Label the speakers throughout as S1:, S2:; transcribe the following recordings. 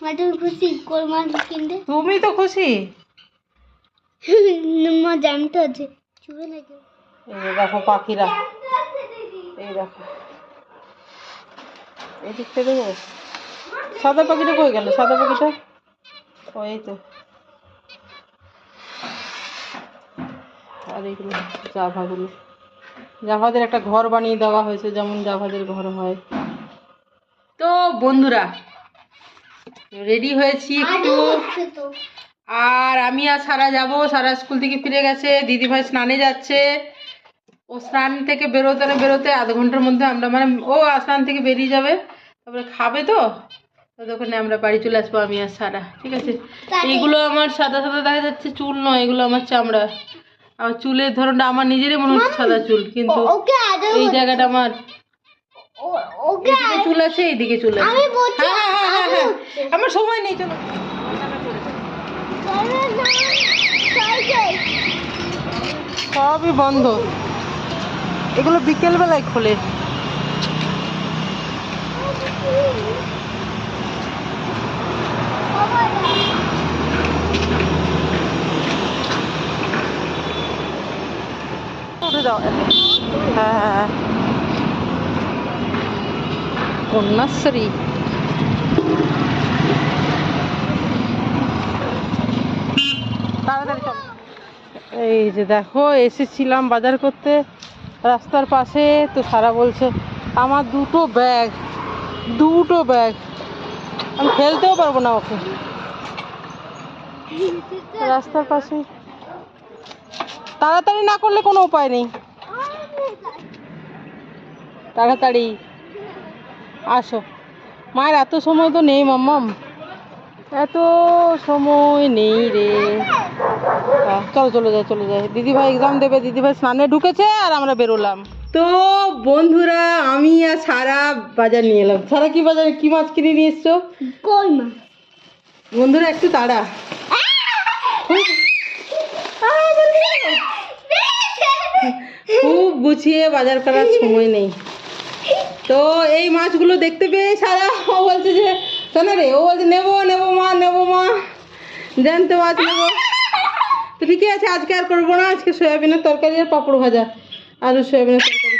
S1: মা তুমি খুশি কোল মাছ কিনতে
S2: তুমি তো খুশি?
S1: মা জানতে আছে চুবে নাকি?
S2: এই দেখো পাখিরা। এই দেখো। এই দিক থেকে দেখো সাদা পাখিটা কই গেল? সাদা পাখিটা? ও এই তো। আর এইগুলো জাভাগুলো। জাভাদের একটা ঘর বানিয়ে দেওয়া হয়েছে যেমন জাভাদের ঘর হয়। তো বন্ধুরা রেডি হয়েছি একটু আর আমি আর সারা যাব সারা স্কুল থেকে ফিরে গেছে দিদিভাই স্নানে যাচ্ছে। ও স্নান থেকে বেরোতে না বেরোতে আধ ঘণ্টার মধ্যে আমরা মানে ও স্নান থেকে বেরিয়ে যাবে। তারপরে খাবে তো? ততক্ষণে আমরা বাড়ি চলে আসব আমি আর সারা ঠিক আছে? এইগুলো আমার সাদা সাদা দেখা যাচ্ছে চুল নয় এগুলো আমার চামড়া। আর চুলের ধরনটা আমার নিজেরই মনে হচ্ছে সাদা চুল কিন্তু এই জায়গাটা আমার এদিকে চুল আছে এইদিকে চুল আছে হ্যাঁ হ্যাঁ হ্যাঁ হ্যাঁ হ্যাঁ। আমার সময় নেই চলো। সবই বন্ধ। এগুলো বিকেল বেলায় খোলে। উঠে যাও। হ্যাঁ হ্যাঁ হ্যাঁ। কন্যাশ্রী তাড়াতাড়ি এই যে দেখো এসেছিলাম বাজার করতে রাস্তার পাশে তো সারা বলছে আমার দুটো ব্যাগ দুটো ব্যাগ আমি ফেলতেও পারব না ওকে। রাস্তার পাশে। তাড়াতাড়ি না করলে কোনো উপায় নেই। তাড়াতাড়ি। আসো। মায়ের এত সময় তো নেই মাম্মাম। এত সময় নেই রে। চলো চলে যাই চলে যাই। দিদিভাই এক্সাম দেবে দিদিভাই স্নানে ঢুকেছে আর আমরা বেরোলাম। তো বন্ধুরা আমি আর সারা বাজার নিয়ে এলাম। সারা কি বাজার? কি মাছ কিনে নিয়ে এসছো?
S1: কই
S2: বন্ধুরা একটু তাড়া খুব গুছিয়ে বাজার করার সময় নেই। তো এই মাছগুলো দেখতে পেয়ে সারা ও বলছে যে, শোনো রে, ও বলছে, নেব নেব মা নেব মা। জানতো মাছ নেব। তো ঠিকই আছে? আজকে আর করব না? আজকে সয়াবিনের তরকারি আর পাঁপড় ভাজা। আলু সয়াবিনের তরকারি।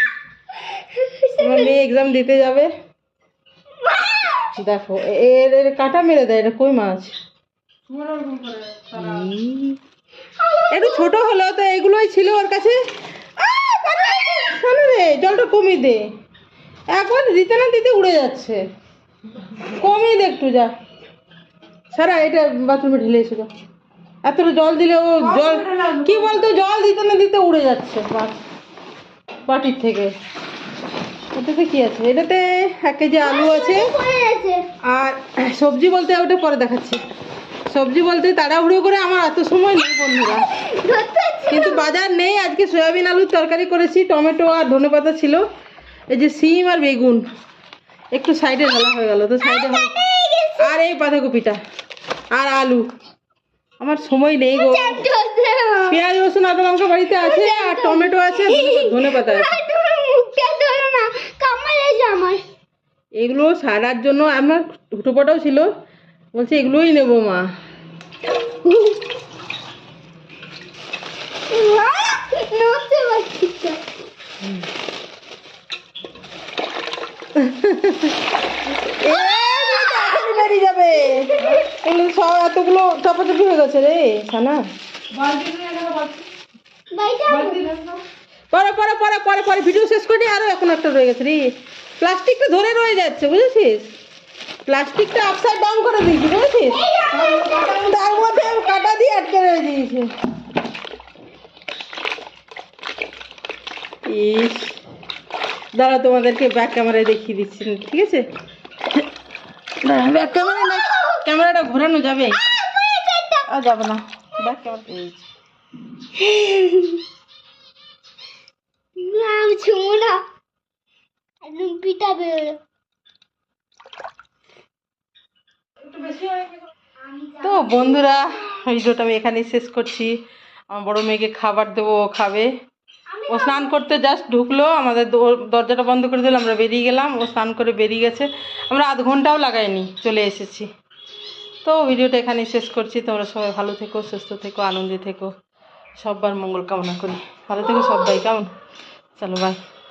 S2: আমার মেয়ে এক্সাম দিতে যাবে। দেখো, এর এর কাঁটা মেরে দেয়, এটা কই মাছ? একটু ছোট হলো তো এগুলোই ছিল ওর কাছে। জলটা কমিয়ে দে। একবার দিতে না দিতে উড়ে যাচ্ছে। কমিয়ে দে একটু যা। সারা এটা বাথরুমে ঢেলে এসে যা। এতটা জল দিলে ও জল কি বলতো জল দিতে না দিতে উড়ে যাচ্ছে বাটির থেকে। এটাতে কি আছে? এটাতে এক কেজি আলু আছে। আর সবজি বলতে ওটা পরে দেখাচ্ছি। সবজি বলতে তাড়াহুড়ো করে আমার এত সময় নেই বন্ধুরা। কিন্তু বাজার নেই। আজকে সয়াবিন আলুর তরকারি করেছি টমেটো আর ধনেপাতা ছিল। এই যে সিম আর বেগুন একটু সাইডে ঢালা হয়ে গেল তো সাইডে আর এই বাঁধাকপিটা আর আলু। আমার সময় নেই গো। পেঁয়াজ রসুন আদা লঙ্কা বাড়িতে আছে আর টমেটো আছে ধনে পাতা আছে। এগুলো সারার জন্য আমার হুটোপাটাও ছিল বলছে এগুলোই নেব মা
S1: নড়তে পারছি না।
S2: এ, এগুলো তাড়াতাড়ি বেরিয়ে যাবে। এগুলো হয়ে গেছে রে, সানা। পরে পরে পরে পরে পরে ভিডিও শেষ করে আরও এখন একটা রয়ে গেছে রে। প্লাস্টিকটা ধরে রয়ে যাচ্ছে, বুঝেছিস? প্লাস্টিকটা আপসাইড ডাউন করে দিয়েছি, বুঝেছিস? তার মধ্যে কাটা দিয়ে আটকে রয়ে দিয়েছে। ইস। দাঁড়া তোমাদেরকে ব্যাক ক্যামেরায় দেখিয়ে দিচ্ছি ঠিক আছে? ব্যাক ক্যামেরা না ক্যামেরাটা ঘোরানো যাবে। আর যাবে না ব্যাক ক্যামেরা
S1: আমি ছুঁবো না। একদম পিটা বেরোলো।
S2: তো বন্ধুরা ভিডিওটা আমি এখানেই শেষ করছি। আমার বড় মেয়েকে খাবার দেবো ও খাবে। ও স্নান করতে জাস্ট ঢুকলো, আমাদের দরজাটা বন্ধ করে দিল, আমরা বেরিয়ে গেলাম, ও স্নান করে বেরিয়ে গেছে। আমরা আধ ঘন্টাও লাগাইনি, চলে এসেছি। তো ভিডিওটা এখানেই শেষ করছি, তোমরা সবাই ভালো থেকো, সুস্থ থেকো, আনন্দে থেকো, সব্বার মঙ্গল কামনা করি। ভালো থেকো সব্বাই, কেমন? চলো বাই